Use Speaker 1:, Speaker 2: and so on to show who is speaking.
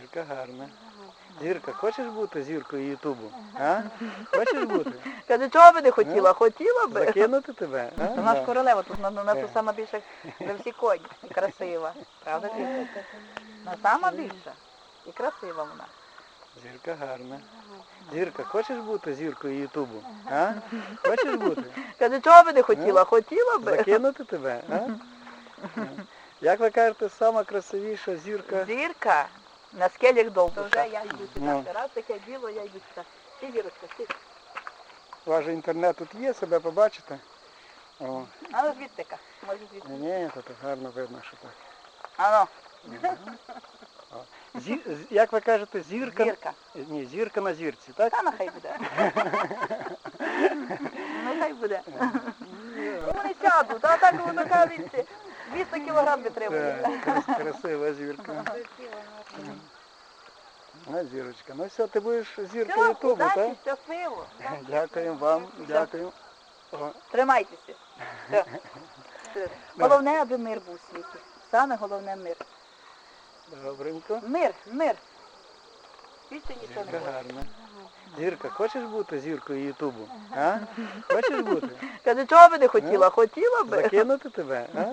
Speaker 1: Зірка гарна. Зірка, хочеш бути зіркою Ютубу? А? Хочеш бути?
Speaker 2: Каже, чого би не хотіла? Хотіла би.
Speaker 1: Закинути тебе? А?
Speaker 2: У нас
Speaker 1: Да.
Speaker 2: королева тут на, на, на
Speaker 1: Е.
Speaker 2: сама більша за всі коні. І красива. Правда, Кирка? На сама більша. І красива вона.
Speaker 1: Зірка гарна. Зірка, хочеш бути зіркою Ютубу? А? Хочеш бути?
Speaker 2: Каже, чого би не хотіла? Хотіла би.
Speaker 1: Закинути тебе? А? Як ви кажете, сама красивіша зірка?
Speaker 2: Зірка на скелях довбуша.
Speaker 3: Вже я йду сюди.
Speaker 1: Ну.
Speaker 2: Раз таке діло, я йду сюди. Ти, Вірочка, ти.
Speaker 1: Ваш інтернет тут є, себе побачите? О,
Speaker 2: А ну звідти-ка. Може звідти.
Speaker 1: ні, то так гарно видно, що так.
Speaker 2: А
Speaker 1: Зі, з- як ви кажете,
Speaker 2: ну,
Speaker 1: зірка?
Speaker 2: зірка.
Speaker 1: Ні, зірка на зірці, так?
Speaker 2: Та нехай буде. Ну хай буде. Вони сядуть, а так воно кажуть, 200 кілограм витримує.
Speaker 1: Так, красива зірка. А, зірочка. Ну все, ти будеш зіркою
Speaker 2: Все,
Speaker 1: Ютубу, так?
Speaker 2: удачі, щасливо.
Speaker 1: Дякуємо вам, дякую. О,
Speaker 2: Тримайтеся. Все. Все. Головне, аби мир був у світі. Саме головне мир.
Speaker 1: Добренько.
Speaker 2: Мир, мир. Більше нічого не
Speaker 1: Зірка
Speaker 2: буде.
Speaker 1: гарна. Зірка, хочеш бути зіркою Ютубу? А? Хочеш бути?
Speaker 2: Каже, чого би не хотіла? Хотіла би.
Speaker 1: Закинути тебе? А?